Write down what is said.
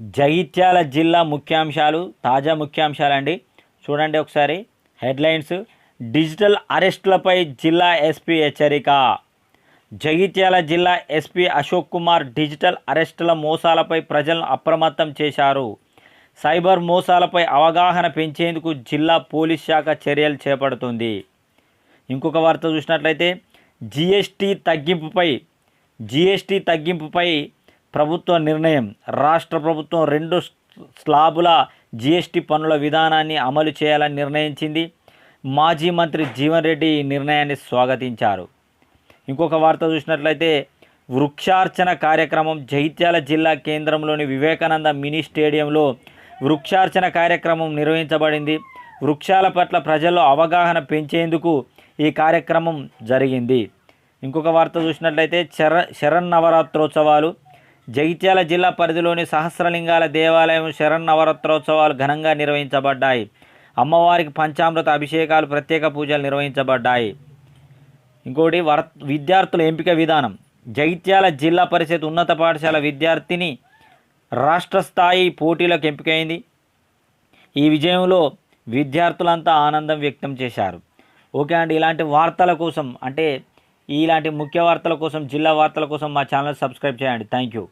జగిత్యాల జిల్లా ముఖ్యాంశాలు తాజా ముఖ్యాంశాలు అండి చూడండి ఒకసారి. హెడ్లైన్స్ డిజిటల్ అరెస్టులపై జిల్లా ఎస్పీ హెచ్చరిక. జగిత్యాల జిల్లా ఎస్పీ అశోక్ కుమార్ డిజిటల్ అరెస్టుల మోసాలపై ప్రజలను అప్రమత్తం చేశారు. సైబర్ మోసాలపై అవగాహన పెంచేందుకు జిల్లా పోలీస్ శాఖ చర్యలు చేపడుతుంది. ఇంకొక వార్త చూసినట్లయితే జిఎస్టీ తగ్గింపుపై జిఎస్టీ తగ్గింపుపై ప్రభుత్వ నిర్ణయం రాష్ట్ర ప్రభుత్వం రెండు స్లాబుల జీఎస్టీ పన్నుల విధానాన్ని అమలు చేయాలని నిర్ణయించింది. మాజీ మంత్రి జీవన్ రెడ్డి ఈ నిర్ణయాన్ని స్వాగతించారు. ఇంకొక వార్త చూసినట్లయితే వృక్షార్చన కార్యక్రమం జైత్యాల జిల్లా కేంద్రంలోని వివేకానంద మినీ స్టేడియంలో వృక్షార్చన కార్యక్రమం నిర్వహించబడింది. వృక్షాల పట్ల ప్రజల్లో అవగాహన పెంచేందుకు ఈ కార్యక్రమం జరిగింది. ఇంకొక వార్త చూసినట్లయితే శర శరన్నవరాత్రోత్సవాలు జగిత్యాల జిల్లా పరిధిలోని సహస్రలింగాల దేవాలయం శరన్నవరాత్రోత్సవాలు ఘనంగా నిర్వహించబడ్డాయి. అమ్మవారికి పంచామృత అభిషేకాలు ప్రత్యేక పూజలు నిర్వహించబడ్డాయి. ఇంకోటి వర విద్యార్థుల ఎంపిక విధానం. జగిత్యాల జిల్లా పరిషత్ ఉన్నత పాఠశాల విద్యార్థిని రాష్ట్ర స్థాయి పోటీలకు ఎంపికైంది. ఈ విజయంలో విద్యార్థులంతా ఆనందం వ్యక్తం చేశారు. ఓకే అండి ఇలాంటి వార్తల కోసం అంటే ఇలాంటి ముఖ్య వార్తల కోసం జిల్లా వార్తల కోసం మా ఛానల్ సబ్స్క్రైబ్ చేయండి. Thank you